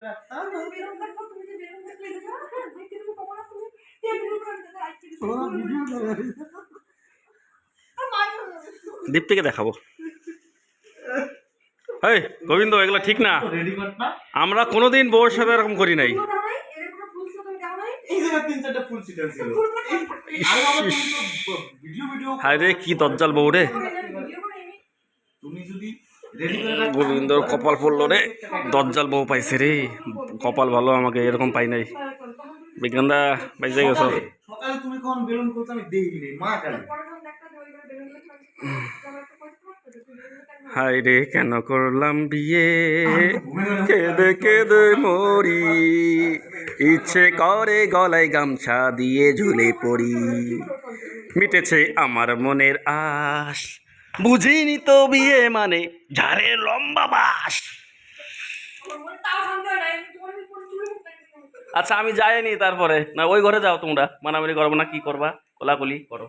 দীপ্তিকে দেখাবো। এই গোবিন্দ এগুলো ঠিক না। আমরা কোনোদিন বউয়ের সাথে এরকম করি নাই। হায় রে কি দজ্জাল বউ রে তুমি যদি রেডি করে রাখো গোবিন্দর কপাল পড়ল রে। দজ্জাল বউ পাইছে রে। কপাল ভালো আমাকে এরকম পাই নাই। বিজ্ঞানদা পাইছে গেছ? সকালে সকালে তুমি কখন বেলুন করতে আমি দেখিনি মা কালী হায় রে কেন করলাম বিয়ে। কেঁদে কেঁদে মরি। ইচ্ছে করে গলায় গামছা দিয়ে ঝুলে পড়ি। মিটেছে আমার মনের আশ। বুঝিনি তো বিয়ে মানে ঝাড়ে লম্বা বাস। আচ্ছা আমি যাইনি তারপরে। না, ওই ঘরে যাও তোমরা। মানামানি করব না, কি করবা? কোলাকুলি করো।